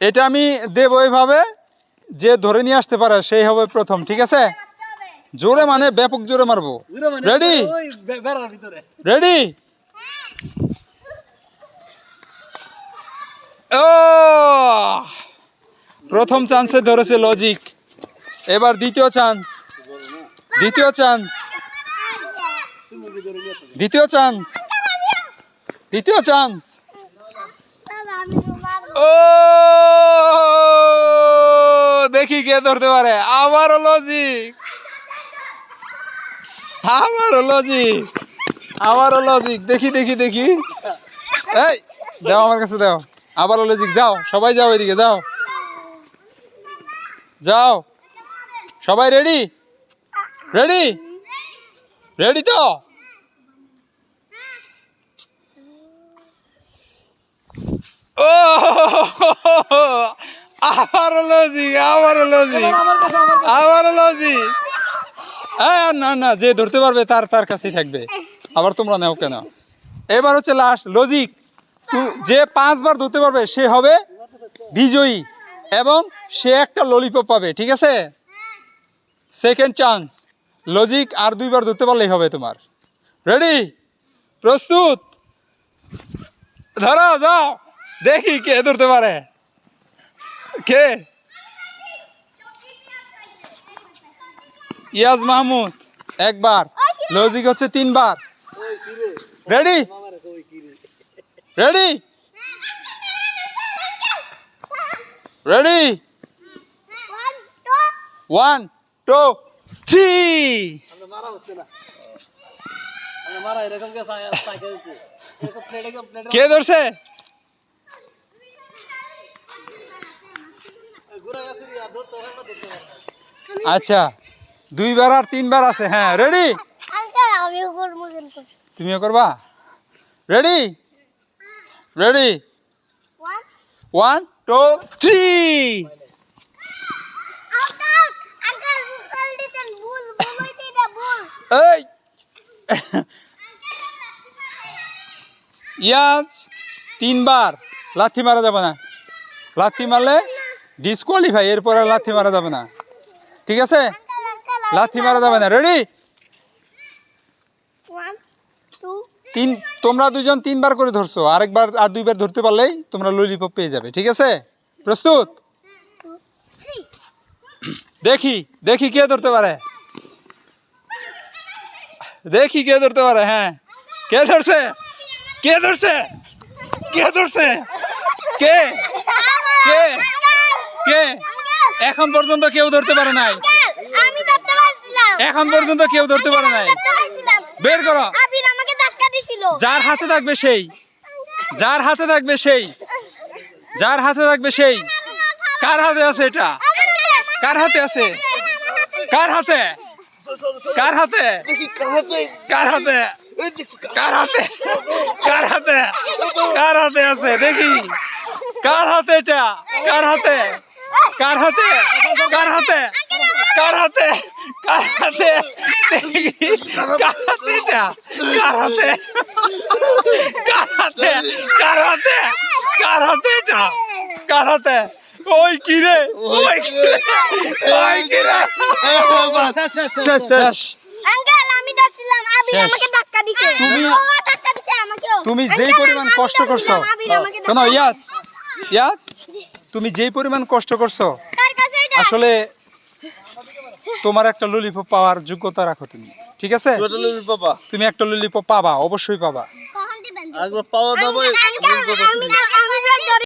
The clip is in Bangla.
এটা আমি দেবো এইভাবে যে ধরে নিয়ে আসতে পারে সেই হবে প্রথম ঠিক আছে? জোরে মানে ব্যাপক জোরে মারবো। রেডি ভিতরে। রেডি ও! প্রথম চান্সে ধরেছে লজিক এবার দ্বিতীয় চান্স দ্বিতীয় চান্স দ্বিতীয় চান্স দ্বিতীয় চান্স ও, দেখি কে ধরতে পারে। আবারও লজিক আবারও লজিক আবারও লজিক দেখি দেখি দেখি। এই দাও আমার কাছে দাও আবারও লজিক যাও, সবাই যাও এদিকে, যাও। যাও। সবাই রেডি রেডি রেডি তো ও আবারও লজিক আবারও লজিক আমার। আবার লজি। না না যে ধরতে পারবে তার তার কাছেই থাকবে। আবার তোমরা নেও কেন? এবার হচ্ছে লাস্ট লজিক যে পাঁচবার ধরতে পারবে সে হবে বিজয়ী এবং সে একটা ললিপপ পাবে ঠিক আছে? সেকেন্ড চান্স লজিক আর দুইবার ধরতে পারলেই হবে তোমার। রেডি প্রস্তুত? ধরো যাও। দেখি কে ধরতে পারে। কে? ইয়াজ মাহমুদ একবার। লজিক হচ্ছে তিনবার? Ready? Ready ready one two three কে সাই- সাইকেল হচ্ছে। এরকম প্লেট এরকম প্লেট কে ধরছে ঘুরে গেছে রে, আর ধরতে হবে না, ধরতে হবে না। আচ্ছা দুইবার আর তিনবার আছে হ্যাঁ রেডি আমি করব কিন্তু তুমিও করবা? Ready ready one two three এই! ইয়াজ তিনবার। লাথি মারা যাবে না। লাথি মারলে ডিসকোয়ালিফাই এরপর আর লাথি মারা যাবে না। ঠিক আছে? আঙ্কেল আঙ্কেল লাথি মারা যাবে না। রেডি ওয়ান টু তিন তোমরা দুজন তিনবার করে ধরছো। আরেকবার আর দুইবার ধরতে পারলেই তোমরা ললিপপ পেয়ে যাবে। ঠিক আছে? প্রস্তুত? থ্রি দেখি দেখি কে ধরতে পারে। দেখি কে ধরতে পারে হ্যাঁ। কে ধরছে? কে ধরছে? কে ধরছে? কে? কে? কে? এখন পর্যন্ত কেউ ধরতে পারে নাই। এখন পর্যন্ত কেউ ধরতে পারে নাই। বের করো। যার হাতে থাকবে সেই। যার হাতে থাকবে সেই। যার হাতে থাকবে সেই। কার হাতে আছে এটা? কার হাতে আছে? কার হাতে? কার হাতে? কার হাতে? কার হাতে? কার হাতে? কার হাতে আছে? দেখি। কার হাতে এটা? কার হাতে? কার হাতে? কার হাতে? কার হাতে? কার হাতে? কার হাতে কার হাতে? কার হাতে? কার হাতে? কার হাতে এটা? কার হাতে? ওই কি রে? ওই কি রে? ওই কি রে? শেষ শেষ আঙ্কেল আমি ধরছিলাম আবির আমাকে ধাক্কা দিছে। তুমি- ও ধাক্কা দিছে আমাকেও। তুমি যেই পরিমাণ কষ্ট করছ। আমাকে ধাক্কা ইয়াজ। ইয়াজ? তুমি যেই পরিমাণ কষ্ট করছ আসলে তোমার একটা ললিপপ পাওয়ার যোগ্যতা রাখো তুমি ঠিক আছে? বাবা তুমি একটা ললিপপ পাবা অবশ্যই পাবা। কখন